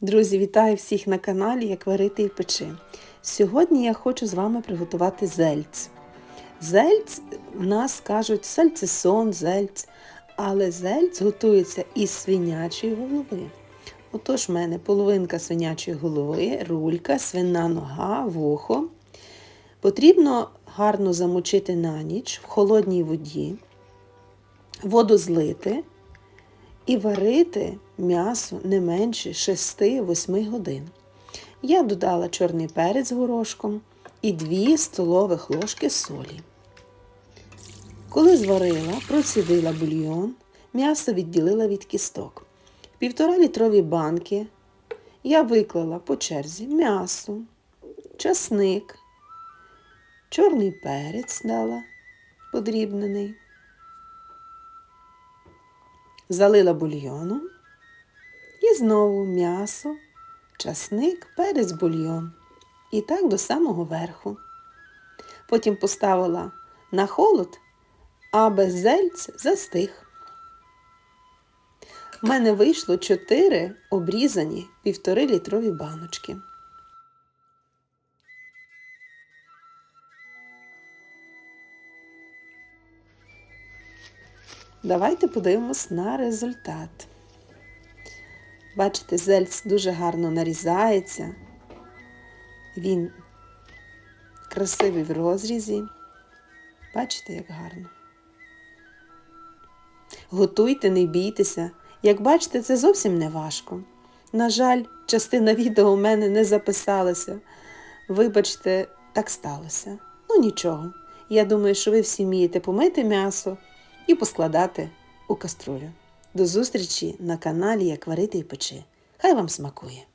Друзі, вітаю всіх на каналі Як варити і печи. Сьогодні я хочу з вами приготувати зельць. Зельць в нас кажуть сальцисон, зельць, але зельць готується із свинячої голови. Отож, в мене половинка свинячої голови, рулька, свина нога, вухо. Потрібно гарно замочити на ніч в холодній воді, воду злити і варити м'ясо не менше 6-8 годин. Я додала чорний перець горошком і 2 столових ложки солі. Коли зварила, процідила бульйон, м'ясо відділила від кісток. Півтора літрові банки я виклала по черзі м'ясо, часник, чорний перець дала подрібнений, залила бульйоном і знову м'ясо, часник, перець, бульйон. І так до самого верху. Потім поставила на холод, аби зельць застиг. У мене вийшло 4 обрізані півтори літрові баночки. Давайте подивимось на результат. Бачите, зельць дуже гарно нарізається. Він красивий в розрізі. Бачите, як гарно. Готуйте, не бійтеся. Як бачите, це зовсім не важко. На жаль, частина відео у мене не записалася. Вибачте, так сталося. Ну нічого. Я думаю, що ви всі вмієте помити м'ясо і поскладати у каструлю. До зустрічі на каналі Як варити і печи. Хай вам смакує!